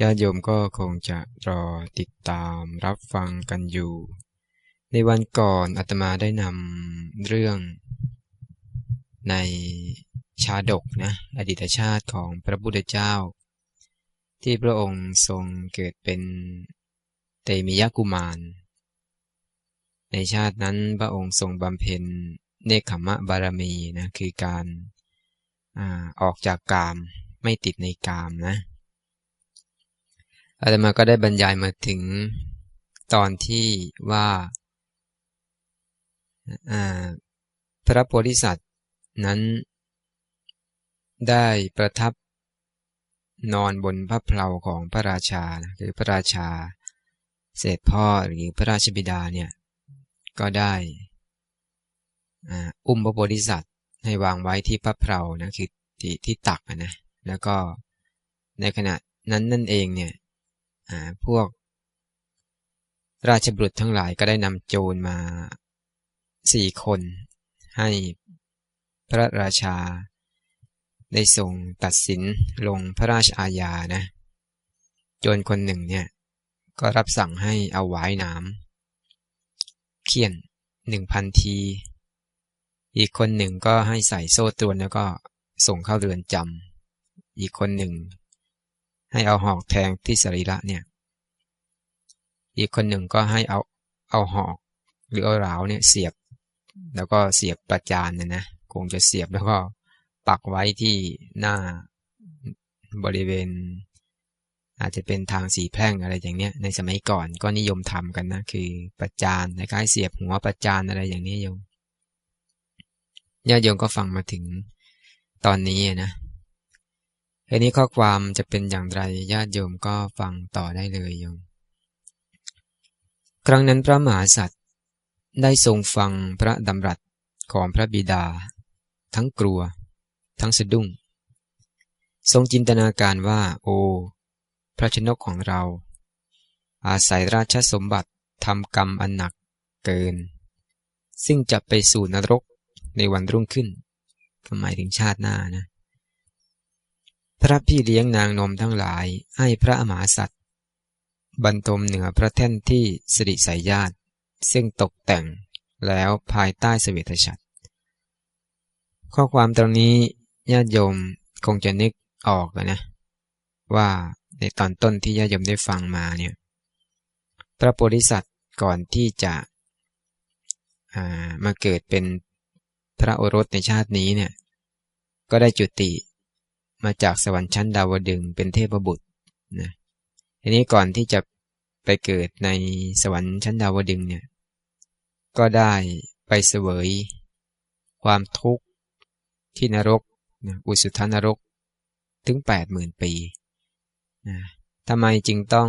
ญาติโยมก็คงจะรอติดตามรับฟังกันอยู่ ในวันก่อนอาตมาได้นำเรื่องในชาดกนะอดีตชาติของพระพุทธเจ้า ที่พระองค์ทรงเกิดเป็นเตมิยกุมาร ในชาตินั้นพระองค์ทรงบำเพ็ญเนคขมะบารมีนะคือการอาออกจากกามไม่ติดในกามนะ อาตมาก็ได้บรรยายมาถึงตอนที่ว่าพระโพธิสัตว์นั้นได้ประทับนอนบนพระเพลาของพระราชาคือพระราชาเศษพ่อหรือพระราชบิดาเนี่ยก็ได้อุ้มพระโพธิสัตว์ให้วางไว้ที่พระเพลานะคือที่ที่ตักนะแล้วก็ในขณะนั้นนั่นเองเนี่ย พวก ราชบุตรทั้งหลายก็ได้นำโจรมาสี่คน ให้พระราชา ได้ทรงตัดสินลงพระราชอาญานะ โจรคนหนึ่งเนี่ยก็รับสั่งให้เอาไว้น้ำเคี่ยนหนึ่งพันที อีกคนหนึ่งก็ให้ใส่โซ่ตรวนแล้วก็ส่งเข้าเรือนจำอีกคนหนึ่ง ให้เอาหอกแทงที่สรีระเนี่ย อีกคนหนึ่งก็ให้เอาเอาหอก หรือเอาราวเนี่ยเสียบ แล้วก็เสียบประจานเนี่ยนะคงจะเสียบแล้วก็ปักไว้ที่หน้าบริเวณ อาจจะเป็นทางสีแพร่งอะไรอย่างเนี้ย ในสมัยก่อนก็นิยมทำกันนะคือประจานคล้ายเสียบหัวประจานอะไรอย่างนี้โยมญาติโยมก็ฟังมาถึงตอนนี้นะ อันนี้ข้อความจะเป็นอย่างไรญาติโยมก็ฟังต่อได้เลยโยม ครั้งนั้นพระมหาสัตว์ได้ทรงฟังพระดำรัสของพระบิดา ทั้งกลัว ทั้งสะดุ้ง ทรงจินตนาการว่า โอ พระชนกของเรา อาศัยราชสมบัติทำกรรมอันหนักเกิน ซึ่งจะไปสู่นรกในวันรุ่งขึ้นหมายถึงชาติหน้านะ พระพี่เลี้ยงนางนมทั้งหลายให้พระอมาสัตว์บรรทมเหนือพระแท่นที่สิริสายญาติ ซึ่งตกแต่งแล้วภายใต้สเวตฉัตรข้อความตรงนี้ญาติโยมคงจะนึกออกนะ ว่าในตอนต้นที่ญาติโยมได้ฟังมาเนี่ยพระโพธิสัตว์ก่อนที่จะมาเกิดเป็นพระโอรสในชาตินี้เนี่ยก็ได้จุติ มาจากสวรรค์ชั้นดาวดึงเป็นเทพบุตรนะทีนี้ก่อนที่จะไปเกิดในสวรรค์ชั้นดาวดึงเนี่ยก็ได้ไปเสวย ความทุกข์ที่นรกนะอุสุทานรกถึงแปดหมื่นปีนะทำไมจึงต้อง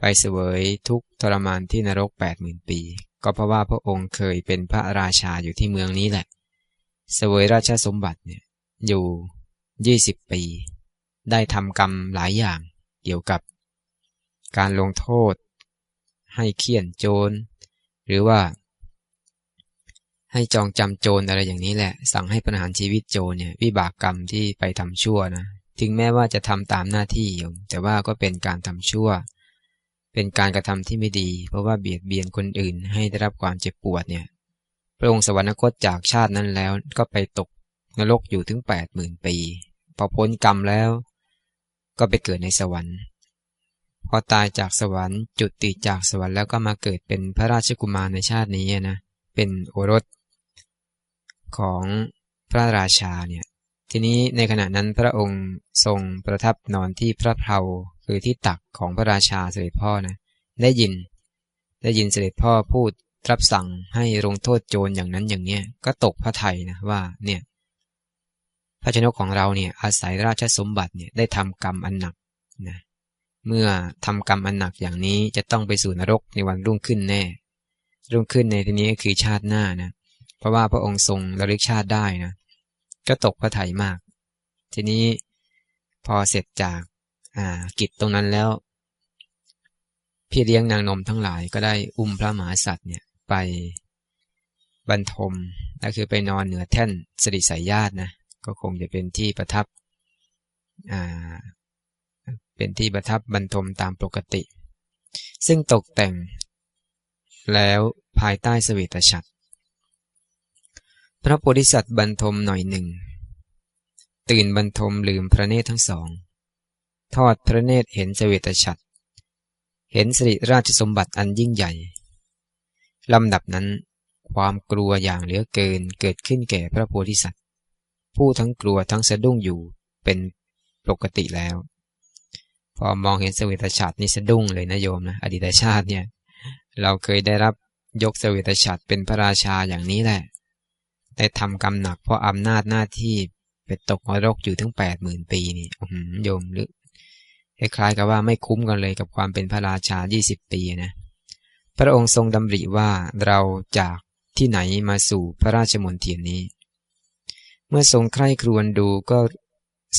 ไปเสวยทุกทรมานที่นรกแปดหมื่นปี ก็เพราะว่าพระองค์เคยเป็นพระราชาอยู่ที่เมืองนี้แหละ เสวยราชสมบัติเนี่ยอยู่ ยี่สิบปี ได้ทำกรรมหลายอย่างเกี่ยวกับ การลงโทษ ให้เคี่ยนโจร หรือว่า ให้จองจำโจรอะไรอย่างนี้แหละ สั่งให้ประหารชีวิตโจรเนี่ยวิบากกรรมที่ไปทำชั่วนะถึงแม้ว่าจะทำตามหน้าที่อยู่แต่ว่าก็เป็นการทำชั่ว เป็นการกระทำที่ไม่ดี เพราะว่าเบียดเบียนคนอื่นให้ได้รับความเจ็บปวดเนี่ยพระองค์สวรรคตจากชาตินั้นแล้วก็ไปตกนรกอยู่ถึงแปดหมื่นปี พอพ้นกรรมแล้ว ก็ไปเกิดในสวรรค์ พอตายจากสวรรค์จุดติจากสวรรค์แล้วก็มาเกิดเป็นพระราชกุมารในชาตินี้นะเป็นโอรส ของพระราชาเนี่ยทีนี้ในขณะนั้นพระองค์ทรงประทับนอนที่พระเพลาคือที่ตักของพระราชาเสด็จพ่อนะได้ยิน ได้ยินเสด็จพ่อพูดรับสั่งให้ลงโทษโจรอย่างนั้นอย่างเนี้ยก็ตกพระไทยนะว่าเนี่ย พระชนกของเราเนี่ยอาศัยราชสมบัติเนี่ยได้ทำกรรมอันหนักนะเมื่อทำกรรมอันหนักอย่างนี้จะต้องไปสู่นรกในวันรุ่งขึ้นแน่ รุ่งขึ้นในที่นี้ก็คือชาติหน้านะเพราะว่าพระองค์ทรงระลึกชาติได้นะก็ตกพระทัยมาก ทีนี้พอเสร็จจากอ่ากิจตรงนั้นแล้ว พี่เลี้ยงนางนมทั้งหลายก็ได้อุ้มพระมหาสัตว์เนี่ยไปบรรทมก็คือไปนอนเหนือแท่นสริสายญาตินะ ก็คงจะเป็นที่ประทับเป็นที่ประทับบรรทมตามปกติ ซึ่งตกแต่งแล้วภายใต้สวิตฉัตรพระโพธิสัตว์บรรทมหน่อยหนึ่ง ตื่นบรรทมลืมพระเนตรทั้งสอง ทอดพระเนตรเห็นสวิตฉัตรเห็นสิริราชสมบัติอันยิ่งใหญ่ลำดับนั้น ความกลัวอย่างเหลือเกินเกิดขึ้นแก่พระโพธิสัตว์ ผู้ทั้งกลัวทั้งสะดุ้งอยู่เป็นปกติแล้ว พอมองเห็นสวิตฉัตรนี่สะดุ้งเลยนะโยมนะอดีตชาติเนี่ย เราเคยได้รับยกสวิตฉัตรเป็นพระราชาอย่างนี้แหละแต่ทำกรรมหนักเพราะอำนาจหน้าที่ไปตกนรกอยู่ถึงแปดหมื่นปีนี่โยมหรือคล้ายๆกับว่าไม่คุ้มกันเลยกับความเป็นพระราชายี่สิบปีนะ พระองค์ทรงดำริว่าเราจากที่ไหนมาสู่พระราชมณฑีนี้ เมื่อทรงใคร่ครวญดูก็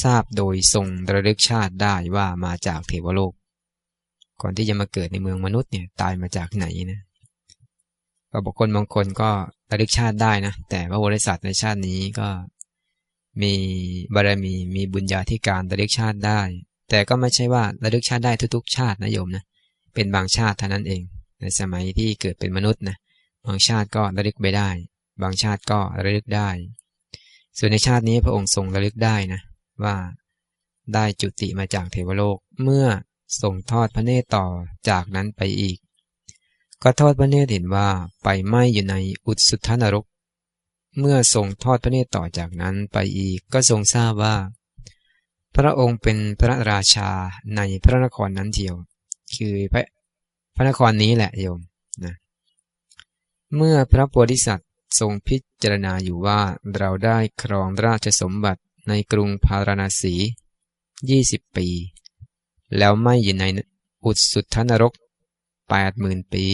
ทราบโดยทรงระลึกชาติได้ว่ามาจากเทวโลก ก่อนที่จะมาเกิดในเมืองมนุษย์เนี่ยตายมาจากไหนนะบุคคลบางคนก็ระลึกชาติได้นะ แต่ว่าบริษัทในชาตินี้ก็มีบารมีมีบุญญาธิการระลึกชาติได้ แต่ก็ไม่ใช่ว่าระลึกชาติได้ทุก ๆ ชาตินะโยมนะเป็นบางชาติเท่านั้นเอง ในสมัยที่เกิดเป็นมนุษย์นะบางชาติก็ระลึกไปได้ บางชาติก็ระลึกได้ ส่วนในชาตินี้พระองค์ทรงระลึกได้นะ ว่าได้จุติมาจากเทวโลกเมื่อส่งทอดพระเนตรต่อจากนั้นไปอีก ก็ทอดพระเนตรเห็นว่าไปไหมอยู่ในอุสุทธนรก เมื่อส่งทอดพระเนตรต่อจากนั้นไปอีก ก็ทรงทราบว่า พระองค์เป็นพระราชาในพระนครนั้นเทียว คือพระพระนครนี้แหละโยมนะเมื่อพระโพธิสัตว ทรงพิจารณาอยู่ว่าเราได้ครองราชสมบัติในกรุงพาราณสียี่สิบปี แล้วไม่อยู่ในอุดสุทธนรกแปดหมื่นปี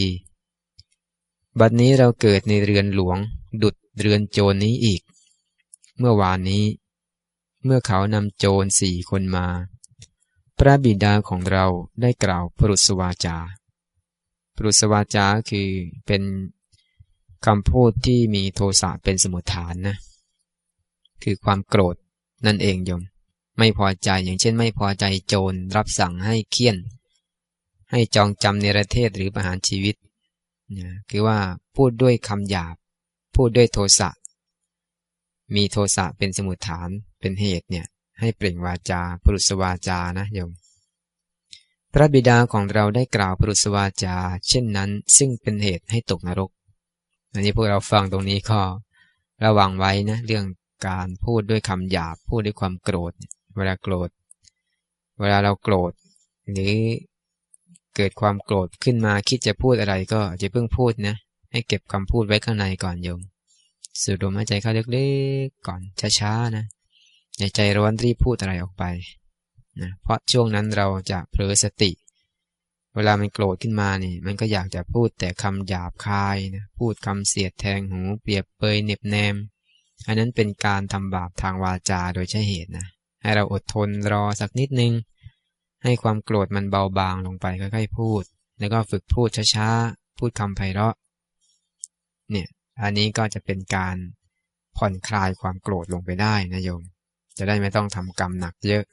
บัดนี้เราเกิดในเรือนหลวง ดุดเรือนโจรนี้อีก เมื่อวานนี้ เมื่อเขานำโจรสี่คนมา พระบิดาของเราได้กล่าวปรุสวาจาปรุสวาจาคือเป็น คำพูดที่มีโทสะเป็นสมุทฐานนะ คือความโกรธนั่นเองโยม ไม่พอใจอย่างเช่น ไม่พอใจโจรรับสั่งให้เคี่ยน ให้จองจำเนประเทศหรือประหารชีวิตนะคือว่าพูดด้วยคำหยาบ พูดด้วยโทสะมีโทสะเป็นสมุทฐานเป็นเหตุเนี่ย ให้เปล่งวาจาปรุสวาจานะโยม พระบิดาของเราได้กล่าวปรุสวาจา เช่นนั้น ซึ่งเป็นเหตุให้ตกนรก อันนี้พวกเราฟังตรงนี้ก็ระวังไว้นะเรื่องการพูดด้วยคำหยาบพูดด้วยความโกรธ เวลาโกรธ เวลาเราโกรธ หรือเกิดความโกรธขึ้นมาคิดจะพูดอะไรก็จะเพิ่งพูดนะ ให้เก็บคำพูดไว้ข้างในก่อนโยมสูดลมหายใจเข้าเล็กๆก่อนช้าๆนะอย่าใจร้อนรีบพูดอะไรออกไปนะเพราะช่วงนั้นเราจะเผลอสติ เวลามันโกรธขึ้นมานี่ มันก็อยากจะพูดแต่คำหยาบคายนะพูดคำเสียดแทงหู เปรียบเปยเน็บแนม อันนั้นเป็นการทำบาปทางวาจาโดยใช่เหตุนะ ให้เราอดทนรอสักนิดนึง ให้ความโกรธมันเบาบางลงไปค่อยๆพูด แล้วก็ฝึกพูดช้าๆ พูดคำไพเราะ เนี่ย อันนี้ก็จะเป็นการผ่อนคลายความโกรธลงไปได้นะโยม จะได้ไม่ต้องทำกรรมหนักเยอะ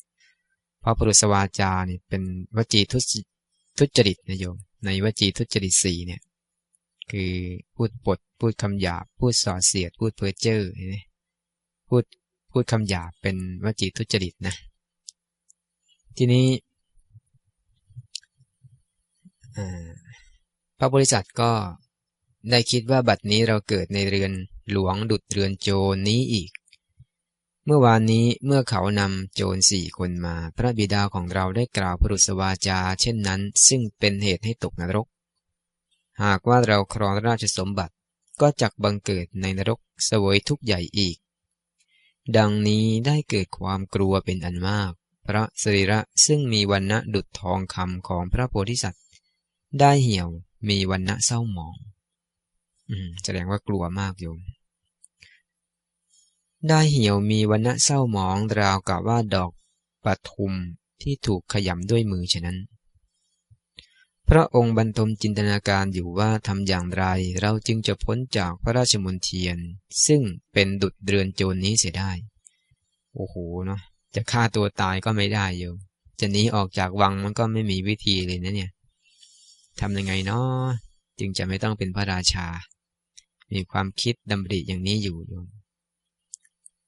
เพราะปรุสวาจานี่เป็นวจีทุ ทุจริตนะโยม ในวจีทุจริตสี่เนี่ย คือพูดปด พูดคำหยาบ พูดส่อเสียด พูดเพ้อเจ้อพูดพูดคำหยาบเป็นวจีทุจริตนะ ทีนี้พระบริษัทก็ได้คิดว่าบัดนี้เราเกิดในเรือนหลวงดุดเรือนโจรนี้อีก เมื่อวานนี้เมื่อเขานำโจรสี่คนมา พระบิดาของเราได้กล่าวพรุสวาจา เช่นนั้น ซึ่งเป็นเหตุให้ตกนรก หากว่าเราครองราชสมบัติก็จักบังเกิดในนรกสวยทุกใหญ่อีก ดังนี้ได้เกิดความกลัวเป็นอันมาก พระสรีระซึ่งมีวันณะดุจทองคำของพระโพธิสัตว์ ได้เหี่ยวมีวันณะเศร้าหมอง อืม แสดงว่ากลัวมากโยม ได้เหี่ยวมีวันณะเศร้าหมองราวกับว่าดอกปทุมที่ถูกขยำด้วยมือฉะนั้น พระองค์บรรทมจินตนาการอยู่ว่าทำอย่างไรเราจึงจะพ้นจากพระราชมนเทียน ซึ่งเป็นดุจเรือนโจรนนี้เสียได้ โอ้โหเนาะจะฆ่าตัวตายก็ไม่ได้โยมจะหนีออกจากวังมันก็ไม่มีวิธีเลยนะเนี่ยทำยังไงเนาะจึงจะไม่ต้องเป็นพระราชา มีความคิดดำริอย่างนี้อยู่โยม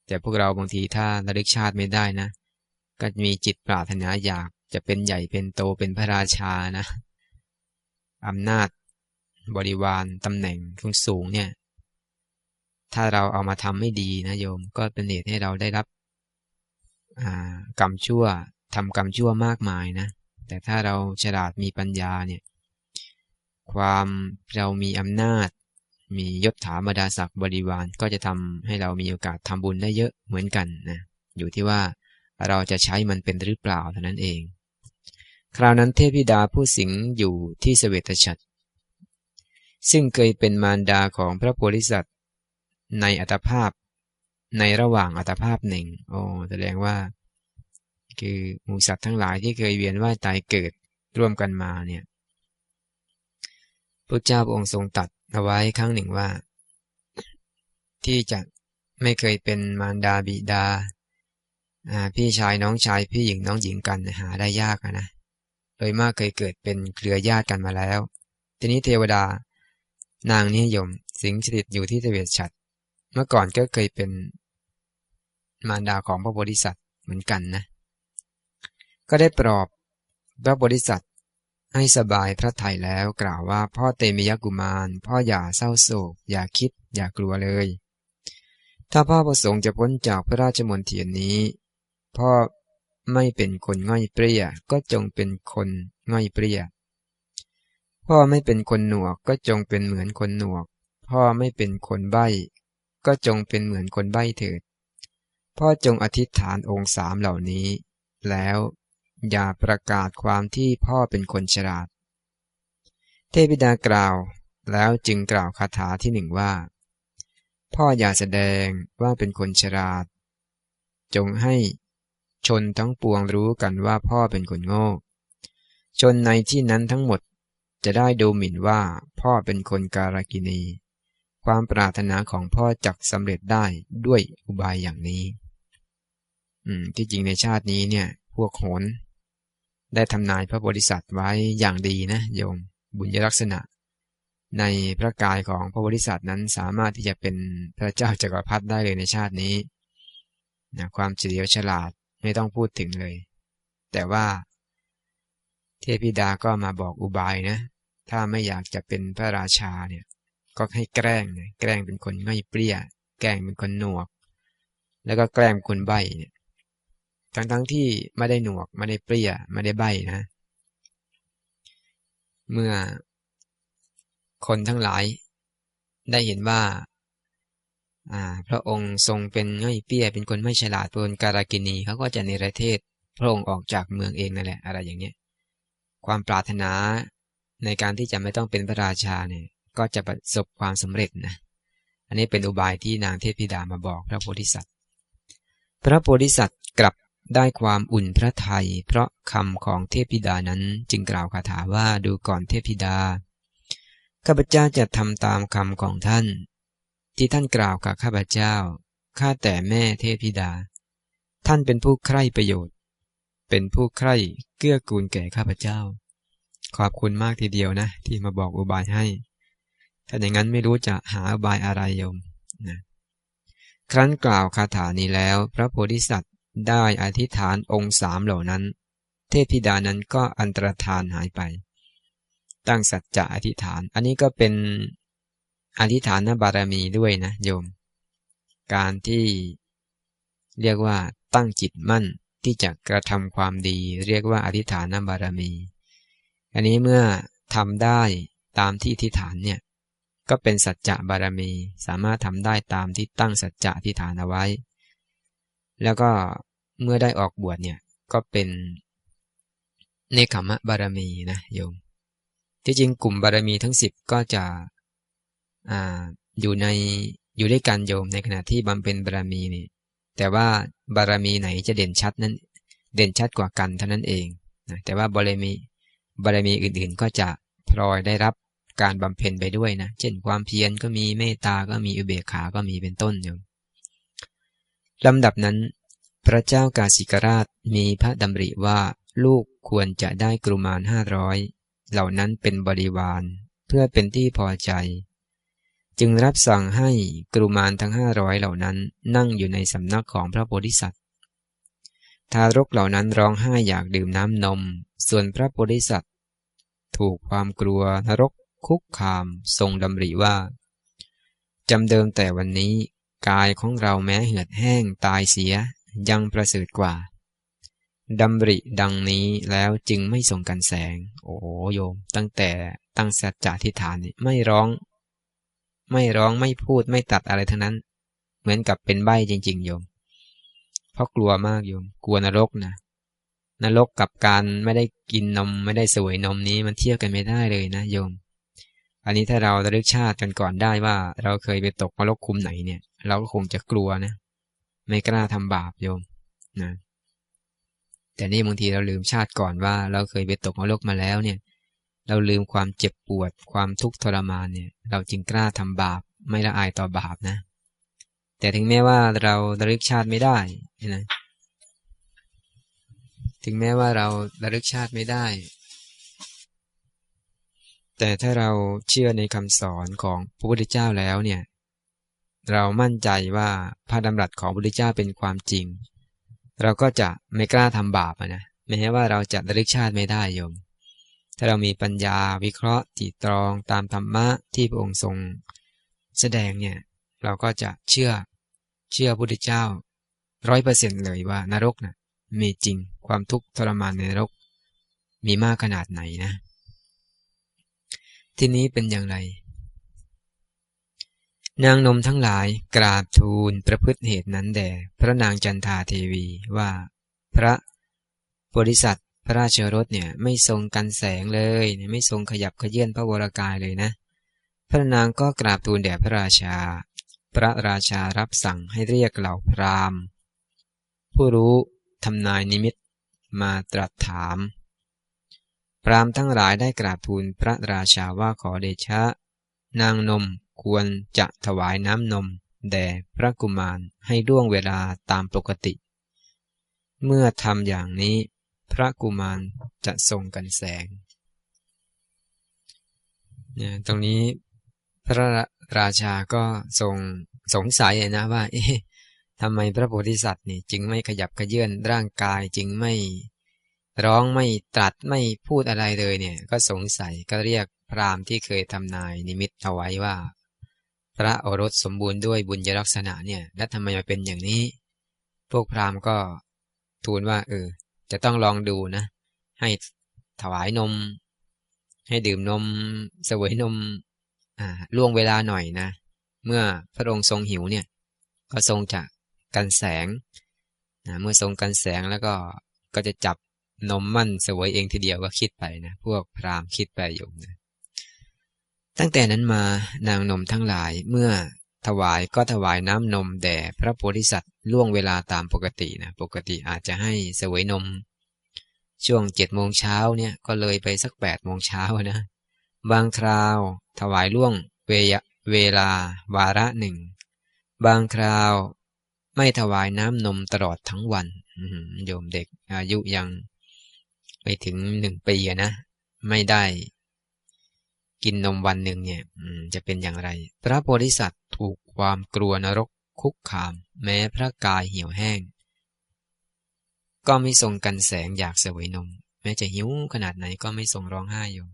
แต่พวกเราบางทีถ้าระลึกชาติไม่ได้นะ ก็มีจิตปรารถนาอยากจะเป็นใหญ่เป็นโตเป็นพระราชานะอำนาจบริวารตำแหน่งสูงสูงเนี่ย ถ้าเราเอามาทำไม่ดีนะโยม ก็เป็นเหตุให้เราได้รับกรรมชั่วทำกรรมชั่วมากมายนะ แต่ถ้าเราฉลาดมีปัญญาเนี่ย ความเรามีอำนาจ มียศถาบรรดาศักดิ์บริวารก็จะทำให้เรามีโอกาสทำบุญได้เยอะเหมือนกันนะอยู่ที่ว่าเราจะใช้มันเป็นหรือเปล่าเท่านั้นเอง คราวนั้นเทพิดาผู้สิงอยู่ที่เสวตฉัตรซึ่งเคยเป็นมารดาของพระโพธิสัตว์ในอัตภาพในระหว่างอัตภาพหนึ่งโอ้แสดงว่า คือหมูสัตว์ทั้งหลายที่เคยเวียนว่ายตายเกิดร่วมกันมาเนี่ยพระเจ้าองค์ทรงตัด เอาไว้ครั้งหนึ่งว่า ที่จะไม่เคยเป็นมารดาบิดา พี่ชายน้องชายพี่หญิงน้องหญิงกันหาได้ยากนะโดยมากเคยเกิดเป็นเครือญาติกันมาแล้ว ทีนี้เทวดานางนิยม สิงสถิตอยู่ที่เทเวศฉัตรเมื่อก่อนก็เคยเป็นมารดาของพระโพธิสัตว์เหมือนกันนะ ก็ได้ปลอบพระโพธิสัตว์ ให้สบายพระทัยแล้วกล่าวว่าพ่อเตมิยกุมาร พ่ออย่าเศร้าโศก อย่าคิด อย่ากลัวเลย ถ้าพ่อประสงค์จะพ้นจากพระราชมนเทียนนี้ พ่อไม่เป็นคนง่อยเปรี้ยก็จงเป็นคนง่อยเปรี้ยพ่อไม่เป็นคนหนวกก็จงเป็นเหมือนคนหนวก พ่อไม่เป็นคนใบ้ก็จงเป็นเหมือนคนใบ้เถิด พ่อจงอธิษฐานองค์สามเหล่านี้ แล้ว อย่าประกาศความที่พ่อเป็นคนฉลาด เทพิดากล่าวแล้วจึงกล่าวคาถาที่หนึ่งว่า พ่ออย่าแสดงว่าเป็นคนฉลาด จงให้ชนทั้งปวงรู้กันว่าพ่อเป็นคนโง่ ชนในที่นั้นทั้งหมดจะได้ดูหมิ่นว่าพ่อเป็นคนการกินี ความปรารถนาของพ่อจักสำเร็จได้ด้วยอุบายอย่างนี้ อืม ที่จริงในชาตินี้เนี่ย พวกโหน ได้ทำนายพระบริษัทไว้อย่างดีนะโยม บุญยลักษณะ ในพระกายของพระบริษัทนั้นสามารถที่จะเป็นพระเจ้าจักรพรรดิได้เลยในชาตินี้นะความเฉลียวฉลาดไม่ต้องพูดถึงเลย แต่ว่าเทพิดาก็มาบอกอุบายนะ ถ้าไม่อยากจะเป็นพระราชาเนี่ย ก็ให้แกล้งเนี่ยแกล้งเป็นคนง่อยเปรี้ย แกล้งเป็นคนหนวก แล้วก็แกล้งคนใบเนี่ย ทั้งทั้งที่ไม่ได้หนวก ไม่ได้เปรี้ย ไม่ได้ใบนะ เมื่อคนทั้งหลาย ได้เห็นว่า พระองค์ทรงเป็นง่อยเปี้ย เป็นคนไม่ฉลาดเป็นการากินีเขาก็จะในประเทศพระองค์ออกจากเมืองเองนั่นแหละ อะไรอย่างเนี้ย ความปรารถนาในการที่จะไม่ต้องเป็นพระราชาเนี่ย ก็จะประสบความสำเร็จนะ อันนี้เป็นอุบายที่นางเทพธิดามาบอกพระโพธิสัตว์ พระโพธิสัตว์กลับ ได้ความอุ่นพระทัยเพราะคำของเทพธิดานั้นจึงกล่าวคาถาว่าดูก่อนเทพธิดา ข้าพเจ้าจะทำตามคำของท่าน ที่ท่านกล่าวกับข้าพเจ้า ข้าแต่แม่เทพธิดา ท่านเป็นผู้ใคร่ประโยชน์ เป็นผู้ใคร่เกื้อกูลแก่ข้าพเจ้า ขอบคุณมากทีเดียวนะ ที่มาบอกอุบายให้ ถ้าอย่างนั้นไม่รู้จะหาอุบายอะไรโยมนะครั้นกล่าวคาถานี้แล้ว พระโพธิสัตว์ ได้อธิษฐานองค์สามเหล่านั้น เทพธิดานั้นก็อันตรธานหายไป ตั้งสัจจะอธิษฐาน อันนี้ก็เป็นอธิษฐานบารมีด้วยนะโยม การที่เรียกว่าตั้งจิตมั่นที่จะกระทำความดี เรียกว่าอธิษฐานบารมี อันนี้เมื่อทำได้ตามที่อธิษฐานเนี่ยก็เป็นสัจจะบารมี สามารถทำได้ตามที่ตั้งสัจจะที่ฐานเอาไว้ แล้วก็เมื่อได้ออกบวชเนี่ยก็เป็นเนคขมะบารมีนะโยม ที่จริงกลุ่มบารมีทั้งสิบก็จะออยู่ในอยู่ด้วยกันโยมในขณะที่บำเพ็ญบารมีนี่ แต่ว่าบารมีไหนจะเด่นชัดนั้น เด่นชัดกว่ากันเท่านั้นเองนะแต่ว่าบารมีบารมีอื่นๆก็จะพลอยได้รับการบำเพ็ญไปด้วยนะ เช่นความเพียรก็มีเมตตาก็มีอุเบกขา ก็มีเป็นต้นโยม ลำดับนั้น พระเจ้ากาสิกราชมีพระดำริว่าลูกควรจะได้กรุมารห้าร้อยเหล่านั้นเป็นบริวาร เพื่อเป็นที่พอใจ จึงรับสั่งให้กรุมารทั้งห้าร้อยเหล่านั้นนั่งอยู่ในสำนักของพระโพธิสัตว์ ทารกเหล่านั้นร้องไห้อยากดื่มน้ำนม ส่วนพระโพธิสัตว์ ถูกความกลัวนรกคุกคามทรงดำริว่าจำเดิมแต่วันนี้ กายของเราแม้เหือดแห้งตายเสียยังประเสริฐกว่าดำริดังนี้แล้วจึงไม่ส่งกันแสง โอ้โยม ตั้งแต่ตั้งสัจจะทิฏฐานนี่ไม่ร้อง ไม่ร้องไม่พูดไม่ตัดอะไรทั้งนั้น เหมือนกับเป็นใบจริง ๆ โยม เพราะกลัวมากโยม กลัวนรกนะนรกกับการไม่ได้กินนมไม่ได้สวยนมนี้มันเทียบกันไม่ได้เลยนะโยม อันนี้ถ้าเราระลึกชาติกันก่อนได้ว่า เราเคยไปตกนรกคุมไหนเนี่ย เราก็คงจะกลัวนะ ไม่กล้าทำบาปโยมนะแต่นี่บางทีเราลืมชาติก่อนว่า เราเคยไปตกนรกมาแล้วเนี่ย เราลืมความเจ็บปวด ความทุกข์ทรมานเนี่ย เราจึงกล้าทำบาป ไม่ละอายต่อบาปนะ แต่ถึงแม้ว่าเราระลึกชาติไม่ได้นะถึงแม้ว่าเราระลึกชาติไม่ได้ แต่ถ้าเราเชื่อในคำสอนของพระพุทธเจ้าแล้วเนี่ย เรามั่นใจว่าพระดำรัสของพระพุทธเจ้าเป็นความจริง เราก็จะไม่กล้าทำบาปนะแม้ว่าเราจะระลึกชาติไม่ได้โยม ถ้าเรามีปัญญาวิเคราะห์ตีตรองตามธรรมะที่พระองค์ทรง แสดงเนี่ย เราก็จะเชื่อเชื่อพระพุทธเจ้าร้อยเปอร์เซ็นต์เลยว่านรกนะ่ะมีจริงความทุกข์ทรมานในนรก มีมากขนาดไหนนะ ทีนี้เป็นอย่างไร นางนมทั้งหลายกราบทูลประพฤติเหตุนั้นแด่พระนางจันทาเทวีว่า พระบริษัทพระราชรถเนี่ยไม่ทรงกันแสงเลย ไม่ทรงขยับขยื่นพระวรากายเลยนะ พระนางก็กราบทูลแด่พระราชา พระราชารับสั่งให้เรียกเหล่าพราหมณ์ ผู้รู้ทำนายนิมิตมาตรัสถาม พรามทั้งหลายได้กราบทูลพระราชาว่าขอเดชะ นางนมควรจะถวายน้ำนม แด่พระกุมารให้ล่วงเวลาตามปกติ เมื่อทำอย่างนี้ พระกุมารจะทรงกันแสงเนี่ยตรงนี้พระราชาก็ทรงสงสัยนะว่า เอ๊ะทำไมพระโพธิสัตว์นี่จึงไม่ขยับขยื่นร่างกายจึงไม่ ร้องไม่ตรัสไม่พูดอะไรเลยเนี่ย ก็สงสัยก็เรียกพราหมณ์ที่เคยทำนายนิมิตเอาไว้ว่า พระโอรสสมบูรณ์ด้วยบุญยลักษณะเนี่ย แล้วทำไมมาเป็นอย่างนี้ พวกพราหมณ์ก็ทูลว่า เออ จะต้องลองดูนะ ให้ถวายนม ให้ดื่มนม เสวยนมอ่าล่วงเวลาหน่อยนะ เมื่อพระองค์ทรงหิวเนี่ย ก็ทรงจะกันแสงนะเมื่อทรงกันแสงแล้วก็ก็จะจับ นมมั่นเสวยเองทีเดียวก็คิดไปนะ พวกพราหมณ์คิดไปอยู่นะตั้งแต่นั้นมานางนมทั้งหลายเมื่อถวายก็ถวายน้ำนมแด่พระโพธิสัตว์ล่วงเวลาตามปกตินะปกติอาจจะให้เสวยนม ช่วงเจ็ดโมงเช้าเนี่ยก็เลยไปสักแปดโมงเช้านะบางคราวถวายล่วงเวเวลาวาระหนึ่ง บางคราวไม่ถวายน้ำนมตลอดทั้งวันโยมเด็กอายุยัง ไปถึงหนึ่งปีนะ ไม่ได้กินนมวันหนึ่งเนี่ยจะเป็นอย่างไร พระโพธิสัตว์ถูกความกลัวนรกคุกคาม แม้พระกายเหี่ยวแห้ง ก็ไม่ทรงกันแสงอยากเสวยนม แม้จะหิวขนาดไหนก็ไม่ทรงร้องไห้อยู่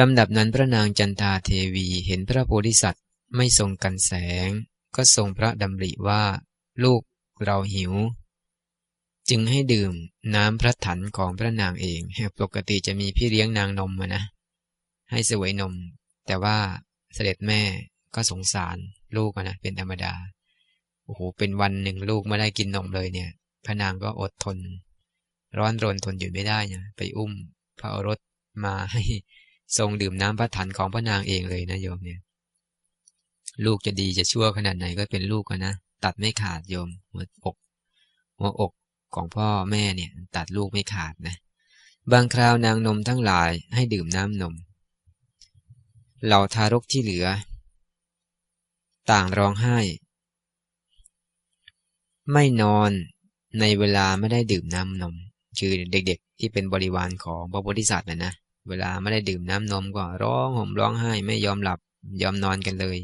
ลำดับนั้นพระนางจันทาเทวีเห็นพระโพธิสัตว์ไม่ทรงกันแสง ก็ทรงพระดำริว่า ลูกเราหิว จึงให้ดื่มน้ำพระถันของพระนางเอง ปกติจะมีพี่เลี้ยงนางนมมานะ ให้สวยนม แต่ว่าเสด็จแม่ก็สงสารลูกนะ เป็นธรรมดา โอ้โห เป็นวันหนึ่งลูกไม่ได้กินนมเลยเนี่ย พระนางก็อดทน ร้อนรนทนอยู่ไม่ได้นะไปอุ้มพระโอรสมาให้ทรงดื่มน้ำพระถันของพระนางเองเลยนะโยมเนี่ย ลูกจะดีจะชั่วขนาดไหนก็เป็นลูกนะ ตัดไม่ขาดโยมหัวอกหัวอก ของพ่อแม่เนี่ยตัดลูกไม่ขาดนะ บางคราวนางนมทั้งหลายให้ดื่มน้ำนม เหล่าทารกที่เหลือ ต่างร้องไห้ ไม่นอนในเวลาไม่ได้ดื่มน้ำนม คือเด็กๆ ที่เป็นบริวารของพระโพธิสัตว์นะนะ เวลาไม่ได้ดื่มน้ำนมก็ร้องห่มร้องไห้ไม่ยอมหลับยอมนอนกันเลย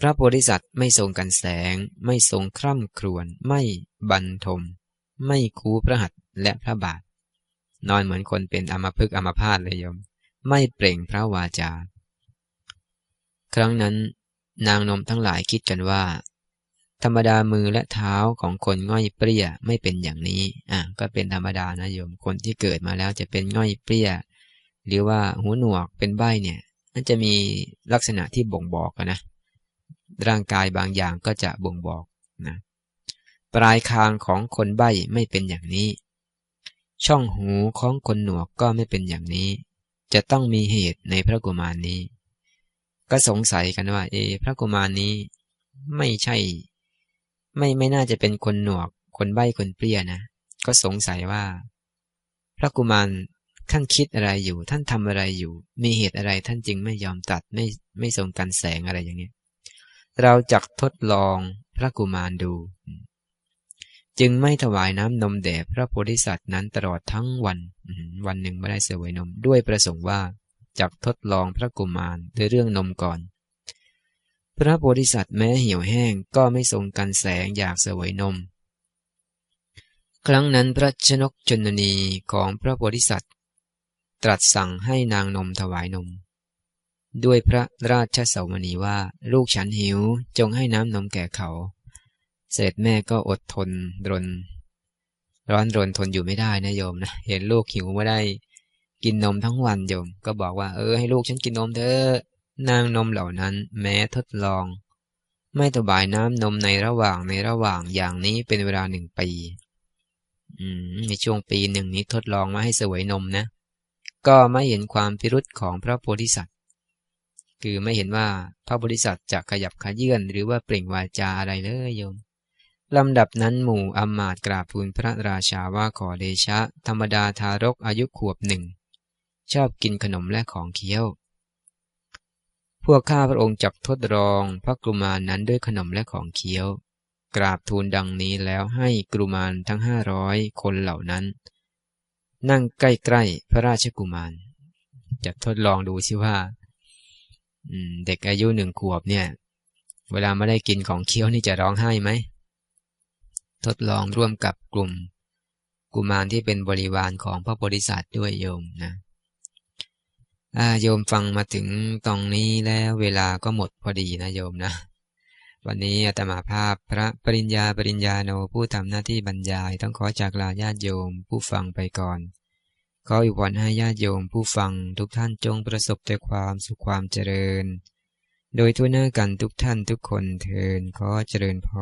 พระโพธิสัตว์ไม่ทรงกันแสง ไม่ทรงคร่ำครวญไม่บันทม ไม่คูพระหัตถ์และพระบาท นอนเหมือนคนเป็นอมพึกอมพาตเลยโยม ไม่เปล่งพระวาจา ครั้งนั้น นางนมทั้งหลายคิดกันว่า ธรรมดามือและเท้าของคนง่อยเปรี้ยไม่เป็นอย่างนี้ อะก็เป็นธรรมดานะโยม คนที่เกิดมาแล้วจะเป็นง่อยเปรี้ย หรือว่าหูหนวกเป็นใบเนี่ยมันจะมีลักษณะที่บ่งบอกนะ ร่างกายบางอย่างก็จะบ่งบอกนะ ปลายคางของคนใบ้ไม่เป็นอย่างนี้ ช่องหูของคนหนวกก็ไม่เป็นอย่างนี้ จะต้องมีเหตุในพระกุมารนี้ ก็สงสัยกันว่า เอ พระกุมารนี้ ไม่ใช่ ไม่ไม่น่าจะเป็นคนหนวก คนใบ้คนเปรี้ยนะ ก็สงสัยว่า พระกุมารท่านคิดอะไรอยู่ ท่านทำอะไรอยู่ มีเหตุอะไรท่านจึงไม่ยอมตัดไม่ไม่ทรงกันแสงอะไรอย่างนี้เราจักทดลองพระกุมารดู จึงไม่ถวายน้ำนมแด่พระโพธิสัตว์นั้นตลอดทั้งวัน วันหนึ่งไม่ได้เสวยนม ด้วยประสงค์ว่าจักทดลองพระกุมารด้วยเรื่องนมก่อน พระโพธิสัตว์แม้เหี่ยวแห้งก็ไม่ทรงกันแสงอยากเสวยนม ครั้งนั้นพระชนกชนนีของพระโพธิสัตว์ ตรัสสั่งให้นางนมถวายนม ด้วยพระราชสวนีว่าลูกฉันหิวจงให้น้ำนมแก่เขา เสร็จแม่ก็อดทนรน ร้อนรนทนอยู่ไม่ได้นะโยมนะ เห็นลูกหิวไม่ได้ กินนมทั้งวันโยม ก็บอกว่า เออให้ลูกฉันกินนมเถอะนางนมเหล่านั้น แม้ทดลอง ไม่ถวายน้ำนมในระหว่างในระหว่างอย่างนี้เป็นเวลาหนึ่งปีในช่วงปีหนึ่งนี้ทดลองมาให้เสวยนมนะ ก็ไม่เห็นความพิรุษของพระโพธิสัตว์ คือไม่เห็นว่าพระโพธิสัตว์จะขยับขยื่นหรือว่าเปล่งวาจาอะไรเลยโยม ลำดับนั้นหมู่อมมาตกราบทูลพระราชาว่าขอเดชะ ธรรมดาทารกอายุขวบหนึ่ง ชอบกินขนมและของเคี้ยว พวกข้าพระองค์จักทดลองพระกรุมานนั้นด้วยขนมและของเคี้ยว กราบทูลดังนี้แล้วให้กรุมานทั้งห้าร้อยคนเหล่านั้น นั่งใกล้ๆพระราชกุมาร จะทดลองดูสิว่าเด็กอายุหนึ่งขวบเนี่ย เวลาไม่ได้กินของเคี้ยวนี่จะร้องไห้ไหม ทดลองร่วมกับกลุ่ม กุมารที่เป็นบริวารของพระโพธิสัตว์ด้วยโยมนะโยมฟังมาถึงตรงนี้แล้วเวลาก็หมดพอดีนะโยมนะ วันนี้อาตมาภาพพระปริญญาปริญญาโนผู้ทำหน้าที่บรรยาย ต้องขอจากลาญาติโยมผู้ฟังไปก่อนขออวยพรให้ญาติโยมผู้ฟังทุกท่านจงประสบแต่ความสุขความเจริญ โดยทั่วหน้ากันทุกท่านทุกคนเทินขอเจริญพร